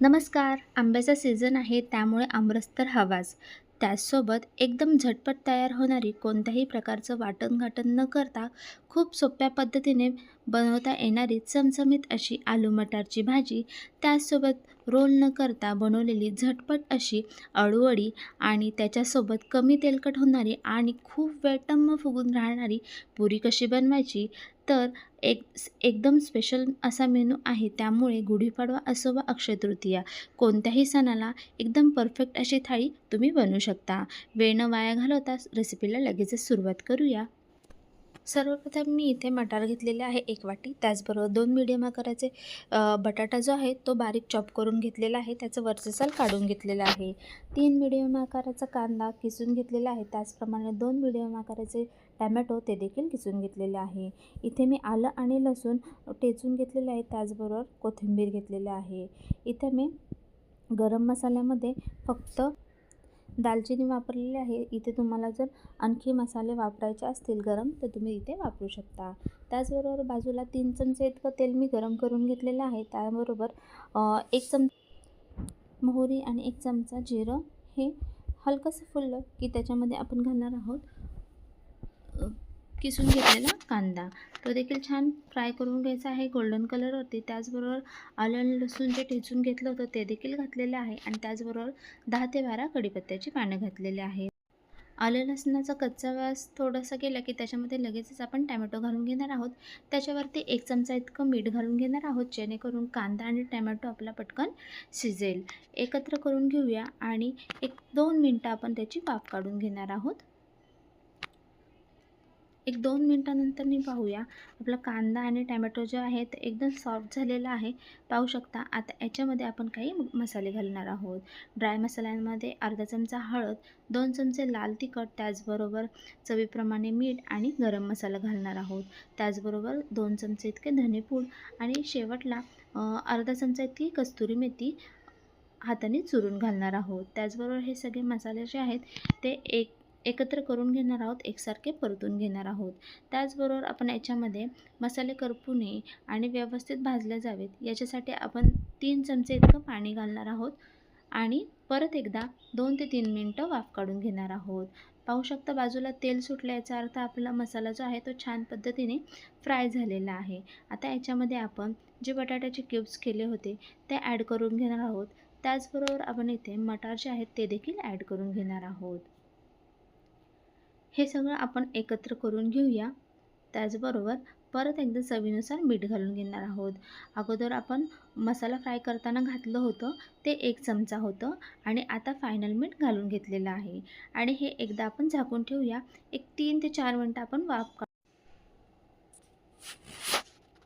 नमस्कार. आंब्याचा सीझन आहे त्यामुळे आमरस तर हवाच. त्याचसोबत एकदम झटपट तयार होणारी कोणत्याही प्रकारचं वाटण घाटण न करता खूप सोप्या पद्धतीने बनवता येणारी चमचमीत अशी आलू मटारची भाजी त्याचसोबत रोल न करता बनवलेली झटपट अशी अळूवडी आणि त्याच्यासोबत कमी तेलकट होणारी आणि खूप वेळ टम्म फुगून राहणारी पुरी कशी बनवायची तर एक एकदम स्पेशल असा मेनू आहे. त्यामुळे गुढीपाडवा असो वा अक्षय तृतीया कोणत्याही सणाला एकदम परफेक्ट अशी थाळी तुम्ही बनवू शकता. वेळ न वाया घालवता रेसिपीला लगेचच सुरुवात करूया. सर्वप्रथम मी इथे मटार घेतलेले आहे एक वाटी. त्याचबरोबर दोन मिडियम आकाराचे बटाटा जो आहे तो बारीक चॉप करून घेतलेला आहे. त्याचं वरचं साल काढून घेतलेलं आहे. तीन मिडियम आकाराचा कांदा किसून घेतलेला आहे. त्याचप्रमाणे दोन मिडियम आकाराचे टॅमॅटो ते देखील किसून घेतलेले आहे. इथे मी आलं आणि लसूण टेचून घेतलेलं आहे त्याचबरोबर कोथिंबीर घेतलेली आहे. इथे मी गरम मसाल्यामध्ये फक्त दालचिनी वापरलेली आहे. इथे तुम्हाला जर आणखी मसाले वापरायचे असतील गरम तर तुम्ही इथे वापरू शकता. त्याचबरोबर बाजूला तीन चमचे इतकं तेल मी गरम करून घेतलेलं आहे. त्याबरोबर एक चम मोहरी आणि एक चमचा जिरं. हे हलकंसं फुललं की त्याच्यामध्ये आपण घालणार आहोत किसून घेतलेला कांदा. तो देखील छान फ्राय करून घ्यायचा आहे. गोल्डन कलरवरती त्याचबरोबर आलं लसूण जे ठेचून घेतलं होतं ते देखील घातलेलं आहे. आणि त्याचबरोबर दहा ते बारा कढीपत्त्याची पानं घातलेली आहेत. आलं लसणाचा कच्चा वास थोडासा गेला की त्याच्यामध्ये लगेचच आपण टॅमॅटो घालून घेणार आहोत. त्याच्यावरती एक चमचा इतकं मीठ घालून घेणार आहोत जेणेकरून कांदा आणि टॅमॅटो आपला पटकन शिजेल. एकत्र करून घेऊया आणि एक दोन मिनटं आपण त्याची वाफ काढून घेणार आहोत. एक दोन मिनटानंतर मी पाहूया. आपला कांदा आणि टॅमॅटो जे आहे ते एकदम सॉफ्ट झालेला आहे. पाहू शकता आता याच्यामध्ये आपण काही मसाले घालणार आहोत. ड्राय मसाल्यांमध्ये अर्धा चमचा हळद दोन चमचे लाल तिखट त्याचबरोबर चवीप्रमाणे मीठ आणि गरम मसाला घालणार आहोत. त्याचबरोबर दोन चमचे इतके धनेपूड आणि शेवटला अर्धा चमचा इतकी कस्तुरी मेथी हाताने चुरून घालणार आहोत. त्याचबरोबर हे सगळे मसाले जे आहेत ते एक एकत्र करून घेणार आहोत एकसारखे परतून घेणार आहोत. त्याचबरोबर आपण याच्यामध्ये मसाले करपू नये आणि व्यवस्थित भाजले जावेत. याच्यासाठी आपण तीन चमचे इतकं पाणी घालणार आहोत आणि परत एकदा दोन ते तीन मिनटं वाफ काढून घेणार आहोत. पाहू शकता बाजूला तेल सुटलं याचा अर्थ आपला मसाला जो आहे तो छान पद्धतीने फ्राय झालेला आहे. आता याच्यामध्ये आपण जे बटाट्याचे क्यूब्स केले होते ते ॲड करून घेणार आहोत. त्याचबरोबर आपण इथे मटार जे आहेत ते देखील ॲड करून घेणार आहोत. हे सगळं आपण एकत्र करून घेऊया. त्याचबरोबर परत एकदा चवीनुसार मीठ घालून घेणार आहोत. अगोदर आपण मसाला फ्राय करताना घातलं होतं ते एक चमचा होतं आणि आता फायनल मीठ घालून घेतलेलं आहे. आणि हे एकदा आपण झाकून ठेवूया. एक तीन ते चार मिनटं आपण वाफ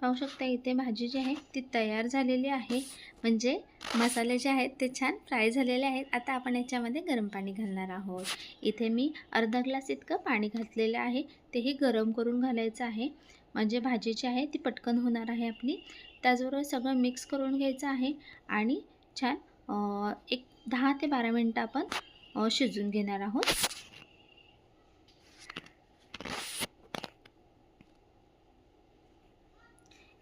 पाहू शकता इथे भाजी जी आहे ती तयार झालेली आहे. म्हणजे मसाले जे आहेत ते छान फ्राय झालेले आहेत. आता आपण याच्यामध्ये गरम पाणी घालणार आहोत. इथे मी अर्धा ग्लास इतकं पाणी घातलेलं आहे. तेही गरम करून घालायचं आहे. म्हणजे भाजी जी आहे ती पटकन होणार आहे आपली. त्याचबरोबर सगळं मिक्स करून घ्यायचं आहे. आणि छान एक दहा ते बारा मिनटं आपण शिजून घेणार आहोत.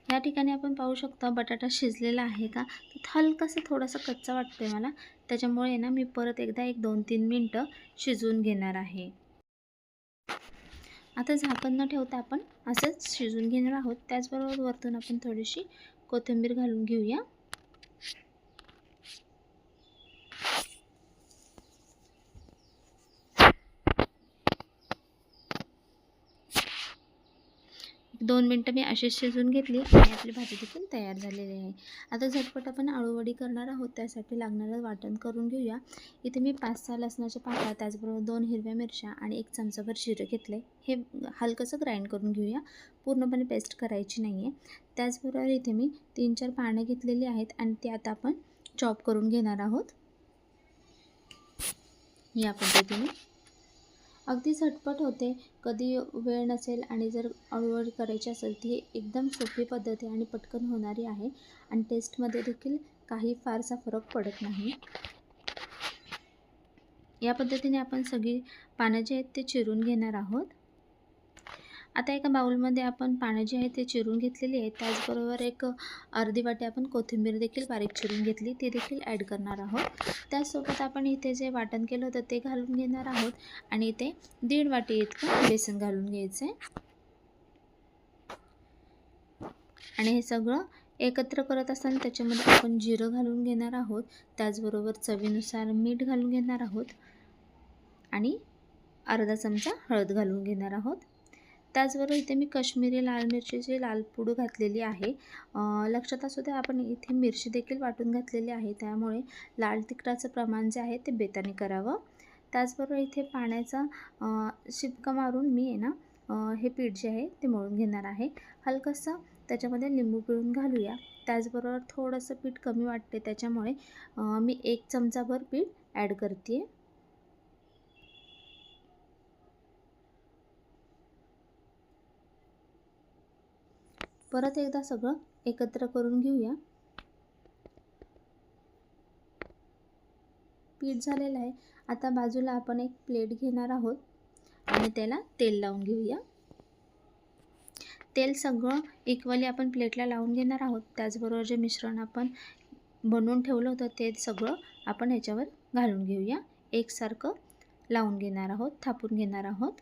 या ठिकाणी आपण पाहू शकता बटाटा शिजलेला आहे का? तर हलकासा थोडासा कच्चा वाटतो आहे मला. त्याच्यामुळे ना मी परत एकदा एक दोन तीन मिनटं शिजवून घेणार आहे. आता झाकण न ठेवता आपण असंच शिजून घेणार आहोत. त्याचबरोबर वरतून आपण थोडीशी कोथिंबीर घालून घेऊया. दोन मिनटं मी अशीच शिजवून घेतली आणि आपली भाजी देखील तयार झालेली आहे. आता झटपट आपण आळूवडी करणार आहोत त्यासाठी लागणारं वाटण करून घेऊया. इथे मी पाच सहा लसणाच्या पाकळ्या त्याचबरोबर दोन हिरव्या मिरच्या आणि एक चमचाभर जिरं घेतले. हे हलकंसं ग्राइंड करून घेऊया. पूर्णपणे पेस्ट करायची नाही आहे त्याचबरोबर इथे मी तीन चार पानं घेतलेली आहेत आणि ते आता आपण चॉप करून घेणार आहोत. या पद्धतीने. अगदी झटपट होते. कधी वेळ नसेल आणि जर अळूवडी करायची असेल ती एकदम सोपी पद्धत आहे आणि पटकन होणारी आहे आणि टेस्टमध्ये देखील काही फारसा फरक पडत नाही. या पद्धतीने आपण सगळी पानं जे आहेत ते चिरून घेणार आहोत. आता एका बाउलमध्ये आपण पानं जी आहे ते चिरून घेतलेली आहे त्याचबरोबर एक अर्धी वाटी आपण कोथिंबीर देखील बारीक चिरून घेतली. ती देखील ॲड करणार आहोत. त्याचसोबत आपण इथे जे वाटण केलं होतं ते घालून घेणार आहोत. आणि इथे दीड वाटी इतकं बेसन घालून घ्यायचं आहे. आणि हे सगळं एकत्र करत असताना त्याच्यामध्ये आपण जिरं घालून घेणार आहोत. त्याचबरोबर चवीनुसार मीठ घालून घेणार आहोत. आणि अर्धा चमचा हळद घालून घेणार आहोत. त्याचबरोबर इथे मी कश्मीरी लाल मिरचीची लाल पूड घातलेली आहे. लक्षात असू द्या आपण इथे मिरची देखील वाटून घातलेली आहे. त्यामुळे लाल तिखटाचं प्रमाण जे आहे ते बेताने करावं. त्याचबरोबर इथे पाण्याचा शिपका मारून मी आहे ना हे पीठ जे आहे ते मळून घेणार आहे. हलकंसं त्याच्यामध्ये लिंबू पिळून घालूया. त्याचबरोबर थोडंसं पीठ कमी वाटते त्याच्यामुळे मी एक चमचाभर पीठ ॲड करते परत एकदा सगळं एकत्र करून घेऊया. पीठ झालेलं आहे. आता बाजूला आपण एक प्लेट घेणार आहोत आणि त्याला तेल लावून घेऊया. तेल सगळं इक्वली आपण प्लेटला लावून घेणार आहोत. त्याचबरोबर जे मिश्रण आपण बनवून ठेवलं होतं ते सगळं आपण ह्याच्यावर घालून घेऊया. एकसारखं लावून घेणार आहोत थापून घेणार आहोत.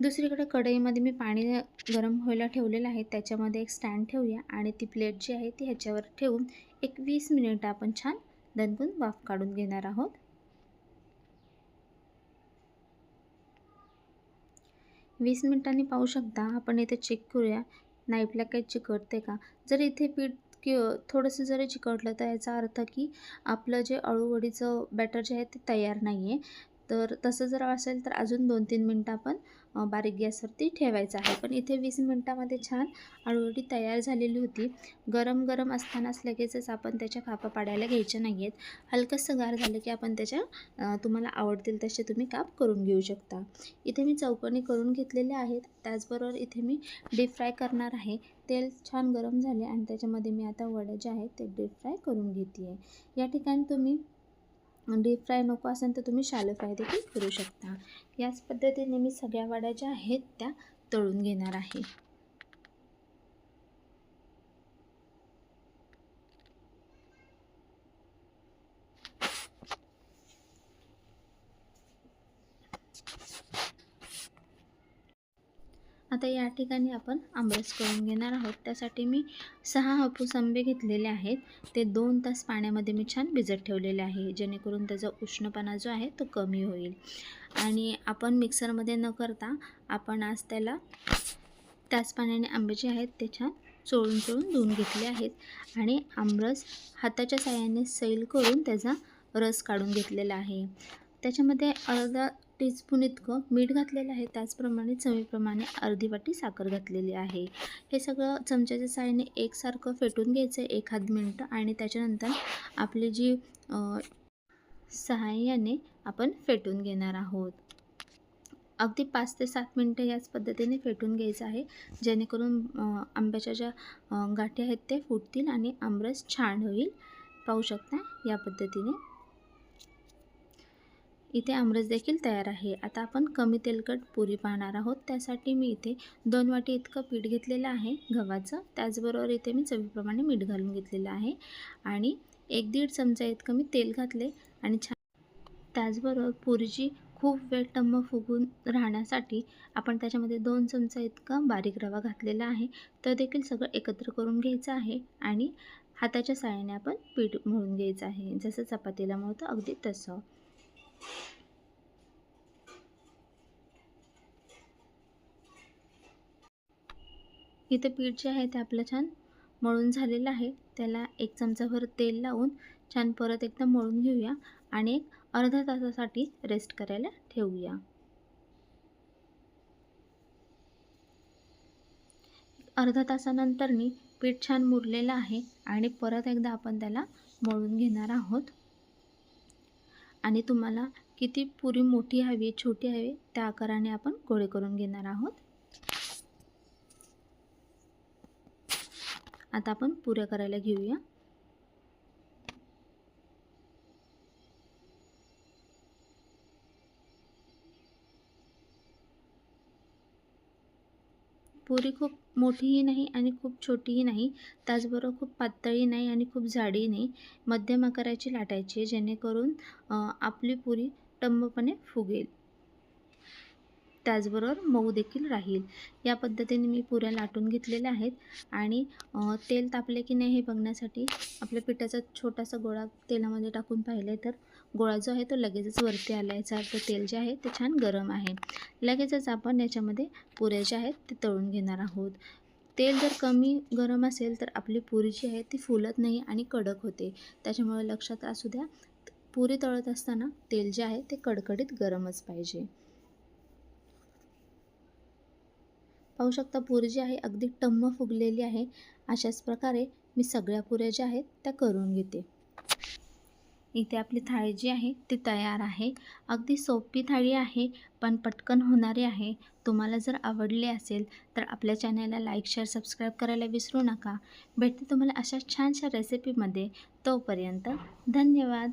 दुसरीकडे कढईमध्ये मी पाणी गरम व्हायला ठेवलेलं आहे. त्याच्यामध्ये एक स्टँड ठेवूया आणि ती प्लेट जी आहे ती ह्याच्यावर ठेवून एक वीस मिनिटं आपण छान दणकून वाफ काढून घेणार आहोत. वीस मिनिटांनी पाहू शकता. आपण इथे चेक करूया. नाईफला काही चिकटते का? जर इथे पीठ कि थोडंसं जरी चिकटलं तर याचा अर्थ की आपलं जे अळूवडीचं बॅटर जे आहे ते तयार नाही आहे तर तसं जर असेल तर अजून दोन तीन मिनटं आपण बारीक गॅसवरती ठेवायचं आहे. पण इथे वीस मिनटामध्ये छान आळूवडी तयार झालेली होती. गरम गरम असतानाच लगेचच आपण त्याच्या कापा पाडायला घ्यायच्या नाही आहेत हलकंसं गार झालं की आपण त्याच्या तुम्हाला आवडतील तसे तुम्ही काप करून घेऊ शकता. इथे मी चौकणी करून घेतलेले आहेत. त्याचबरोबर इथे मी डीप फ्राय करणार आहे. तेल छान गरम झाले आणि त्याच्यामध्ये मी आता वड्या जे आहेत ते डीप फ्राय करून घेते आहे या ठिकाणी तुम्ही डीप फ्राय नको असेल तर तुम्ही शालो फ्राय देखील करू शकता. याच पद्धतीने मी सगळ्या वड्या ज्या आहेत त्या तळून घेणार आहे. आता या ठिकाणी आपण आंबरस करून घेणार आहोत. त्यासाठी मी सहा हापूस आंबे घेतलेले आहेत. ते दोन तास पाण्यामध्ये मी छान भिजत ठेवलेले आहे. जेणेकरून त्याचा उष्णपणा जो आहे तो कमी होईल. आणि आपण मिक्सरमध्ये न करता आपण आज त्याला त्याच पाण्याने आंबे जे आहेत ते छान चोळून चोळून धुवून घेतले आहेत. आणि आमरस हाताच्या साह्याने सैल करून त्याचा रस काढून घेतलेला आहे. त्याच्यामध्ये अर्धा टीस्पून इतकं मीठ घातलेलं आहे. त्याचप्रमाणे चवीप्रमाणे अर्धी वाटी साखर घातलेली आहे. हे सगळं चमच्याच्या साहाय्याने एकसारखं फेटून घ्यायचं आहे एखाद मिनटं आणि त्याच्यानंतर आपली जी सहाय्याने आपण फेटून घेणार आहोत. अगदी पाच ते सात मिनटं याच पद्धतीने फेटून घ्यायचं आहे. जेणेकरून आंब्याच्या ज्या गाठी आहेत ते फुटतील आणि आंबरस छान होईल. पाहू शकता या पद्धतीने. इथे आमरस देखील तयार आहे. आता आपण कमी तेलकट पुरी पाहणार आहोत. त्यासाठी मी इथे दोन वाटी इतकं पीठ घेतलेलं आहे गव्हाचं. त्याचबरोबर इथे मी चवीप्रमाणे मीठ घालून घेतलेलं आहे. आणि एक दीड चमचा इतकं मी तेल घातले आणि छान त्याचबरोबर पुरीची खूप वेळ टम्म फुगून राहण्यासाठी आपण त्याच्यामध्ये दोन चमचा इतका बारीक रवा घातलेला आहे. तर देखील सगळं एकत्र करून घ्यायचं आहे आणि हाताच्या साह्याने आपण पीठ मळून घ्यायचं आहे. जसं चपातीला मळतो अगदी तसं. इथे पीठ जे आहे ते आपलं छान मळून झालेलं आहे. त्याला एक चमचाभर तेल लावून छान परत एकदा मळून घेऊया आणि एक अर्धा तासासाठी रेस्ट करायला ठेवूया. अर्धा तासानंतरनी पीठ छान मुरलेलं आहे आणि परत एकदा आपण त्याला मळून घेणार आहोत. आणि तुम्हाला किती पुरी मोठी हवी छोटी हवी त्या आकाराने आपण गोळे करून घेणार आहोत. आता आपण पुऱ्या करायला घेऊया. पुरी खूप मोठीही नाही आणि खूप छोटीही नाही. त्याचबरोबर खूप पातळी नाही आणि खूप जाडही नाही. मध्यम आकाराची लाटायची आहे जेणेकरून आपली पुरी टंबपणे फुगेल. त्याचबरोबर मऊ देखील राहील. या पद्धतीने मी पुऱ्या लाटून घेतलेल्या आहेत आणि तेल तापले की नाही हे बघण्यासाठी आपल्या पिठाचा छोटासा गोळा तेलामध्ये टाकून पाहिले तर गोळा जो आहे तो लगेचच वरती आला याचा अर्थ तेल जे आहे ते छान गरम आहे. लगेचच आपण याच्यामध्ये पुऱ्या ज्या आहेत ते तळून घेणार आहोत. तेल जर कमी गरम असेल तर आपली पुरी जी आहे ती फुलत नाही आणि कडक होते. त्याच्यामुळे लक्षात असू द्या पुरी तळत असताना तेल जे आहे ते कडकडीत गरमच पाहिजे. पाहू शकता पुरी जी आहे अगदी टम्म फुगलेली आहे. अशाच प्रकारे मी सगळ्या पुऱ्या ज्या आहेत त्या करून घेते. इथे आपली थाळी जी आहे ती तयार आहे. अगदी सोपी थाळी आहे पण पटकन होणारी आहे. तुम्हाला जर आवडली असेल तर आपल्या चॅनलला लाईक शेअर सबस्क्राईब करायला विसरू नका. भेटते तुम्हाला अशा छानशा रेसिपीमध्ये. तोपर्यंत धन्यवाद.